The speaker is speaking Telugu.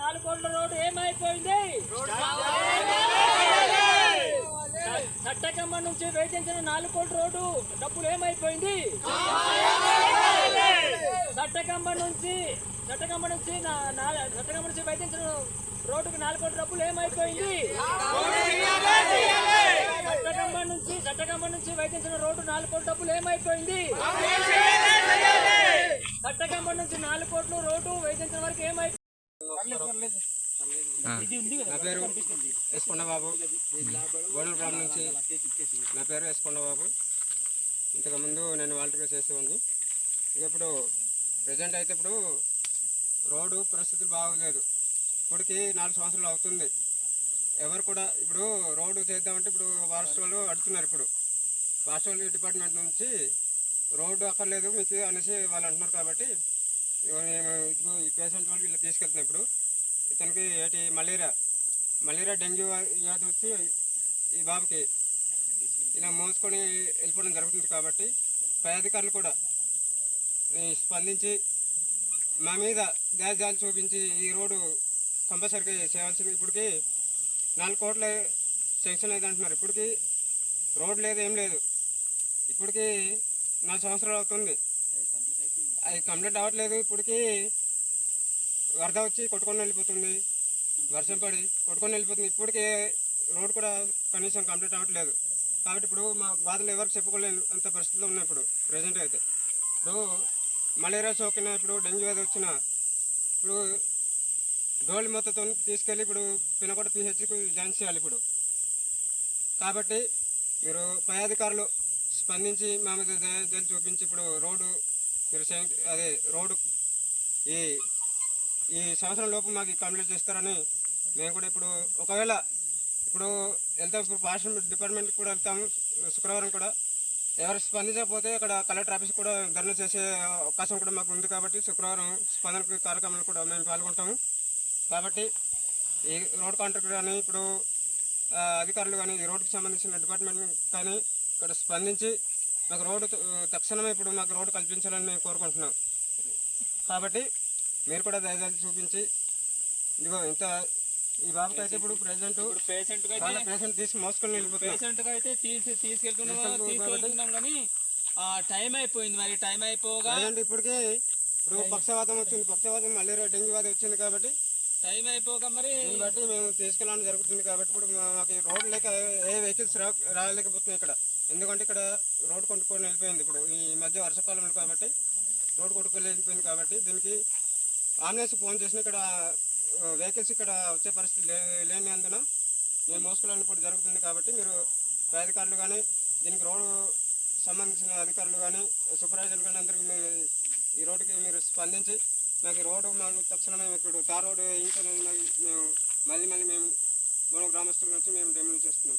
నాలుగు కోట్ల రోడ్డు ఏమైపోయింది? చట్టకమ్మ నుంచి వేధించిన నాలుగు కోట్ల రోడ్డు డబ్బులు ఏమైపోయింది? చట్టకమ్మ నుంచి చట్టకమ్మ నుంచి చట్టకమ్మ నుంచి వేధించిన రోడ్డుకి నాలుగు కోట్ల డబ్బులు ఏమైపోయింది? చట్టకమ్మ నుంచి చట్టకమ్మ నుంచి వేధించిన రోడ్డు నాలుగు కోట్ల డబ్బులు ఏమైపోయింది? చట్టకమ్మ నుంచి నాలుగు కోట్లు రోడ్డు వేధించిన వరకు ఏమైపోయింది? నా పేరు ఎస్కొండ బాబు గోడల గ్రామం నుంచి నా పేరు వేసుకున్న బాబు ఇంతకుముందు నేను వాలంటీర్గా చేసేవాడిని ఇప్పుడు ప్రజెంట్ అయితే ఇప్పుడు రోడ్డు పరిస్థితులు బాగోలేదు ఇప్పటికి నాలుగు సంవత్సరాలు అవుతుంది ఎవరు కూడా ఇప్పుడు రోడ్డు చేద్దామంటే ఇప్పుడు ఫారెస్ట్ వాళ్ళు అడుగుతున్నారు ఇప్పుడు ఫారెస్ట్ వాళ్ళు డిపార్ట్మెంట్ నుంచి రోడ్డు అక్కర్లేదు మీకు అనేసి వాళ్ళు అంటున్నారు కాబట్టి మేము ఈ పేషెంట్ వాళ్ళకి ఇలా తీసుకెళ్తున్నాం ఇప్పుడు. ఇతనికి ఏటి మలేరియా. మలేరియా డెంగ్యూ వ్యాధి వచ్చి ఈ బాబుకి ఇలా మోసుకొని వెళ్ళిపోవడం జరుగుతుంది కాబట్టి పై అధికారులు కూడా స్పందించి మా మీద దారి జాలి చూపించి ఈ రోడ్డు కంపల్సరీగా చేయాల్సింది. ఇప్పటికి నాలుగు కోట్ల సెంక్షన్ అయితే అంటున్నారు. ఇప్పటికీ రోడ్ లేదు ఏం లేదు. ఇప్పటికీ నాలుగు సంవత్సరాలు అవుతుంది. అది కంప్లీట్ అవ్వట్లేదు. ఇప్పటికి వరద వచ్చి కొట్టుకొని వెళ్ళిపోతుంది. వర్షం పడి కొట్టుకొని వెళ్ళిపోతుంది. ఇప్పటికే రోడ్ కూడా కనీసం కంప్లీట్ అవ్వట్లేదు. కాబట్టి ఇప్పుడు మా బాధలు ఎవరికి చెప్పుకోలేని అంత పరిస్థితులు ఉన్నాయి ఇప్పుడు ప్రజెంట్ అయితే. ఇప్పుడు మలేరియా సోకిన ఇప్పుడు డెంగ్యూ వ్యాధి వచ్చిన ఇప్పుడు డోలి మొత్తతో తీసుకెళ్ళి ఇప్పుడు పినకొండ పిహెచ్కి జాయిన్ చేయాలి ఇప్పుడు. కాబట్టి మీరు పై అధికారులు స్పందించి మా మీద దయ దయ చూపించి ఇప్పుడు రోడ్డు మీరు అదే రోడ్డు ఈ ఈ సంవత్సరం లోపు మాకు కంప్లీట్ చేస్తారని మేము కూడా ఇప్పుడు ఒకవేళ ఇప్పుడు వెళ్తాం ఇప్పుడు పార్షన్ డిపార్ట్మెంట్ కూడా వెళ్తాము శుక్రవారం కూడా. ఎవరు స్పందించకపోతే ఇక్కడ కలెక్టర్ ఆఫీస్ కూడా ధర్నా చేసే అవకాశం కూడా మాకు ఉంది కాబట్టి శుక్రవారం స్పందన కార్యక్రమాలు కూడా మేము పాల్గొంటాము. కాబట్టి ఈ రోడ్ కాంట్రాక్టర్ కానీ ఇప్పుడు అధికారులు కానీ ఈ రోడ్కి సంబంధించిన డిపార్ట్మెంట్ కానీ ఇక్కడ స్పందించి మాకు రోడ్డు తక్షణమే ఇప్పుడు మాకు రోడ్డు కల్పించాలని మేము కోరుకుంటున్నాం. కాబట్టి మీరు కూడా దయచేసి చూపించి ఇదిగో ఇంత ఈ బాబుకి అయితే ఇప్పుడు ఇప్పుడు పేషెంట్ తీసి మోసుకొని పేషెంట్ అయితే తీసి తీసుకెళ్తున్నాం కానీ టైం అయిపోయింది మరి టైం అయిపోగా ఇప్పటికే ఇప్పుడు పక్షవాతం వచ్చింది పక్షవాతం మలేరియా డెంగ్యూ వ్యాధి వచ్చింది కాబట్టి టైం అయిపోగా మరి బట్టి మేము తీసుకెళ్ళడం జరుగుతుంది కాబట్టి ఇప్పుడు మాకు రోడ్ లేక ఏ- వెహికల్స్ రాలేకపోతున్నాయి ఇక్కడ. ఎందుకంటే ఇక్కడ రోడ్ కొట్టుకొని వెళ్ళిపోయింది ఇప్పుడు. ఈ మధ్య వర్షాకాలం కాబట్టి రోడ్ కొట్టుకొని వెళ్ళిపోయింది కాబట్టి దీనికి ఆంబులెన్స్ ఫోన్ చేసిన ఇక్కడ వెహికల్స్ ఇక్కడ వచ్చే పరిస్థితి లే లేనందున మేము మోసుకోవాలని ఇప్పుడు జరుగుతుంది కాబట్టి మీరు పై అధికారులు కానీ దీనికి రోడ్డు సంబంధించిన అధికారులు కానీ సూపర్వైజర్లు కానీ అందరికీ మీరు ఈ రోడ్డుకి మీరు స్పందించి మాకు రోడ్డు మాకు తక్షణమే ఇప్పుడు తార్ రోడ్డు ఇంకా మేము మళ్ళీ మళ్ళీ మేము మూడు గ్రామస్తుల నుంచి మేము డిమాండ్ చేస్తున్నాం.